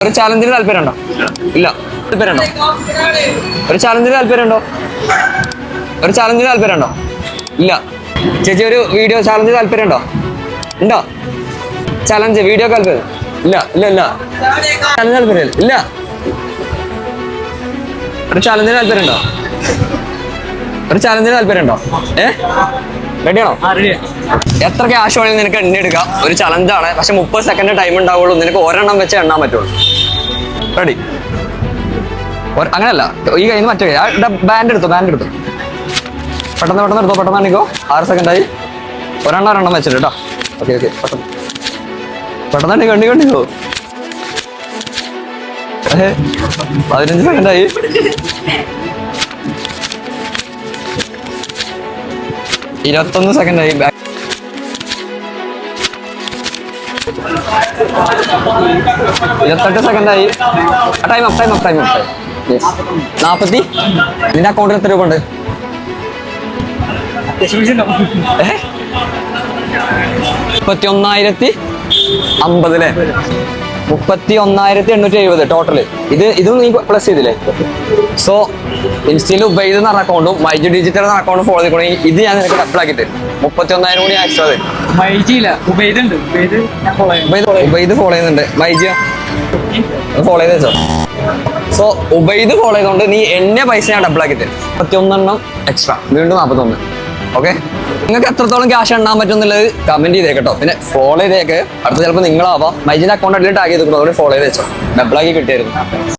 ഒരു ചാലഞ്ചിന് താല്പര്യമുണ്ടോ? ഇല്ല. താല്പര്യമുണ്ടോ? ഒരു ചാലഞ്ചിന് താല്പര്യമുണ്ടോ? ഒരു ചാലഞ്ചിന് താല്പര്യമുണ്ടോ? ഇല്ല. ചേച്ചി ഒരു വീഡിയോ ചാലഞ്ച് താല്പര്യമുണ്ടോ? ഉണ്ടോ? ചാലഞ്ച് വീഡിയോ താല്പര്യം. ഇല്ല ഇല്ല ഇല്ല. ചാലഞ്ച് താല്പര്യം ഇല്ല. ഒരു ചാലഞ്ചിന് താല്പര്യമുണ്ടോ? ഒരു ചാലഞ്ചിന് താല്പര്യമുണ്ടോ? ഏ? റെഡിയാണോ എത്ര ക്യാഷ് വേണമെങ്കിൽ നിനക്ക് എണ്ണി എടുക്കാം. ഒരു ചലഞ്ചാണ് പക്ഷെ മുപ്പത് സെക്കൻഡ് ടൈം ഉണ്ടാവുള്ളൂ. നിനക്ക് ഒരെണ്ണം വെച്ച് എണ്ണാൻ പറ്റുള്ളൂ. റെഡി അങ്ങനല്ല. ഈ കയ്യിൽ നിന്ന് മറ്റേ ബാൻഡ് എടുത്തു ബാൻഡ് എടുത്തു. പെട്ടെന്ന് പെട്ടെന്ന് എടുത്തോ പെട്ടെന്ന് എണ്ണിക്കോ. ആറ് സെക്കൻഡായി ഒരെണ്ണം ഒരെണ്ണം വെച്ചിട്ട് കേട്ടോ ഓക്കെ ഓക്കെ പെട്ടെന്ന്. പെട്ടെന്ന് എണ്ണി കണ്ണി കണ്ടിക്കോ പതിനഞ്ച് സെക്കൻഡ് ഇരുപത്തൊന്ന് സെക്കൻഡ് ബാക്ക് ഇരുപത്തെട്ട് സെക്കൻഡ് ആയി time up time up time up നാപ്പത്തി? നിന്റെ അക്കൗണ്ടിൽ എത്ര രൂപ ഉണ്ട്? മുപ്പത്തി ഒന്നായിരത്തി അമ്പത് അല്ലേ? മുപ്പത്തി ഒന്നായിരത്തി എണ്ണൂറ്റി എഴുപത് ടോട്ടൽ ഇത് ഇതും നീ പ്ലസ് ചെയ്തില്ലേ? സോ ഇൻസ്റ്റയിൽ ഉബൈദ് എന്ന് പറഞ്ഞ അക്കൗണ്ടും മൈജി ഡിജിറ്റൽ എന്ന അക്കൗണ്ടും ഫോളോ ചെയ്തിട്ടുണ്ടെങ്കിൽ ഇത് ഞാൻ നിനക്ക് തരും. മുപ്പത്തി ഒന്നായിരം കൂടി എക്സ്ട്രാ തരും ഉബൈദ് ഫോളോ ചെയ്യുന്നുണ്ട്. മൈജിയ ഫോളോ ചെയ്ത് വെച്ചോ. സോ ഉബൈദ് ഫോളോ ചെയ്തുകൊണ്ട് നീ എന്നെ പൈസ ഞാൻ ഡബിൾ ആക്കി തരും. മുപ്പത്തി ഒന്നെണ്ണം എക്സ്ട്രാ വീണ്ടും നാൽപ്പത്തൊന്ന് ഓക്കെ നിങ്ങൾക്ക് എത്രത്തോളം ക്യാഷ് എണ്ണാൻ പറ്റും എന്നുള്ളത് കമന്റ് ചെയ്തേക്കട്ടോ. പിന്നെ ഫോളോ ചെയ്തേക്ക്. അടുത്ത ചിലപ്പോൾ നിങ്ങളാവാം. മൈജിന്റെ അക്കൗണ്ട് അടിയിൽ ടാഗ് ചെയ്തിട്ടുണ്ട് അതുകൊണ്ട് ഫോളോ ചെയ്ത് വെച്ചോ ഡബിൾ ആക്കി കിട്ടിയായിരുന്നു.